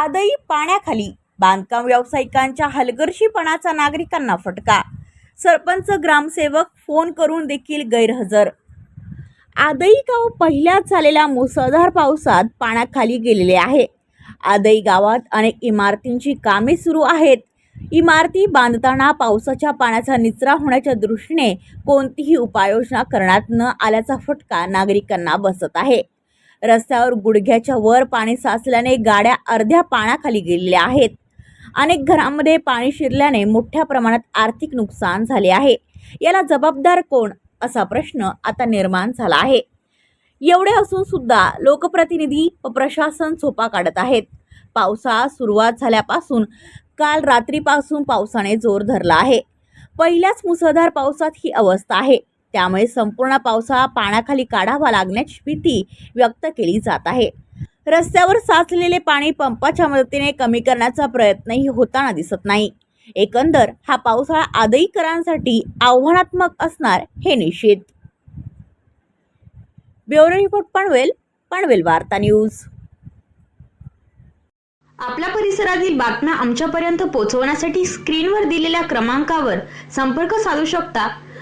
आदई पाण्याखाली बांधकाम व्यावसायिकांच्या हलगर्षीपणाचा नागरिकांना फटका. सरपंच ग्रामसेवक फोन करून देखील गैरहजर. आदई गाव पहिल्याच झालेल्या मुसळधार पावसात पाण्याखाली गेलेले आहे. आदई गावात अनेक इमारतींची कामे सुरू आहेत. इमारती बांधताना पावसाच्या पाण्याचा निचरा होण्याच्या दृष्टीने कोणतीही उपाययोजना करण्यात न आल्याचा फटका नागरिकांना बसत आहे. रस्त्यावर गुडघ्याच्या वर पाणी साचल्याने गाड्या अर्ध्या पाण्याखाली गेलेल्या आहेत. अनेक घरांमध्ये पाणी शिरल्याने मोठ्या प्रमाणात आर्थिक नुकसान झाले आहे. याला जबाबदार कोण? असा प्रश्न आता निर्माण झाला आहे. एवढे असून सुद्धा लोकप्रतिनिधी व प्रशासन झोपा काढत आहेत. पावसाळा सुरुवात झाल्यापासून काल रात्रीपासून पावसाने जोर धरला आहे. पहिल्याच मुसळधार पावसात ही अवस्था आहे. त्यामुळे संपूर्ण पावसाळा पाण्याखाली काढावा लागण्याची भीती व्यक्त केली जात आहे. रस्त्यावर साचलेले पाणी पंपाच्या मदतीने कमी करण्याचा प्रयत्नही होताना दिसत नाही. एकंदर हा पावसाळा आदईकरांसाठी आव्हानात्मक असणार हे निश्चित. ब्युरो रिपोर्ट पनवेल पनवेल वार्ता न्यूज. आपल्या परिसरातील बातम्या आमच्यापर्यंत पोहोचवण्यासाठी स्क्रीनवर दिलेल्या क्रमांकावर संपर्क साधू शकता.